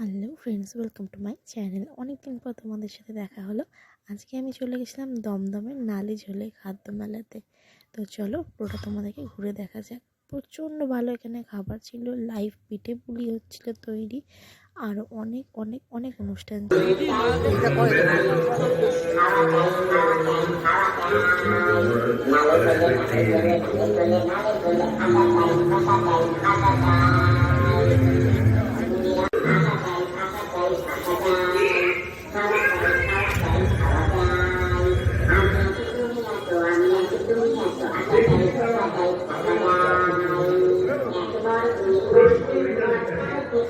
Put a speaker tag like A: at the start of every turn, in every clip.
A: Hello friends welcome to my channel অনেক দিন পর তোমাদের সাথে দেখা হলো। আজকে আমি চলে গেছিলাম দমদমের নালি ঝোলে খাদ্য মেলাতে। তো চলো পুরোটা তোমাদেরকে ঘুরে দেখা যাক। প্রচণ্ড ভালো এখানে খাবার ছিল লাইভ পিঠে পুলি হচ্ছিল তৈরি। আরও অনেক অনেক অনেক অনুষ্ঠান ছিল
B: ষোলো থেকে ছাব্বিশ সবাই মিলে আসা যায় আসা যায় ষোলো থেকে ছাব্বিশ ষোলো থেকে ছাব্বিশ দমদমে আসা যায় আসা যায় আসা যায়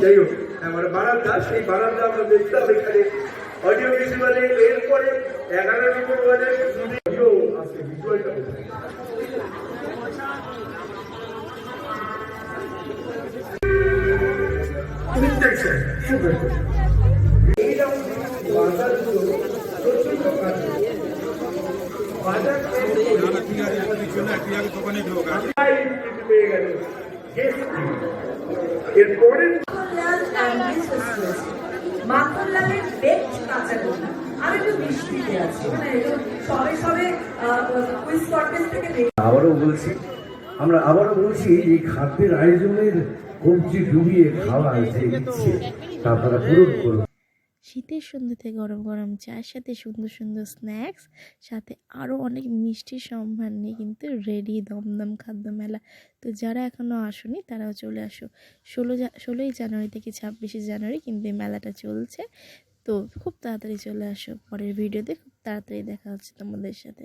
C: যাই হোক আমার বারান্দা সেই বারান্দা আমরা দেখলাম এখানে। অডিও ভিজুয়ালে এরপরে এগারো নম্বর ওয়ার্ডে অডিও আছে ভিজুয়ালটা বাজার পেয়ে গেল এরপরে
D: আর একটু আছে। মানে সবে সবে কুইজ কন্টেস্ট থেকে
E: আবারও বলছি আমরা আবারও বলছি এই খাদ্যের আয়োজনের কবজি ডুবিয়ে খাওয়া যে ইচ্ছে তা তারা পূরণ করুন।
A: শীতের সন্ধ্যেতে গরম গরম চায়ের সাথে সুন্দর সুন্দর স্ন্যাক্স সাথে আরও অনেক মিষ্টির সম্ভার নিয়ে কিন্তু রেডি দমদম খাদ্য মেলা। তো যারা এখনও আসনি, তারাও চলে আসো। ষোলো ষোলোই জানুয়ারি থেকে ছাব্বিশে জানুয়ারি কিন্তু এই মেলাটা চলছে। তো খুব তাড়াতাড়ি চলে আসো, পরের ভিডিওতে খুব তাড়াতাড়ি দেখা হচ্ছে তোমাদের সাথে।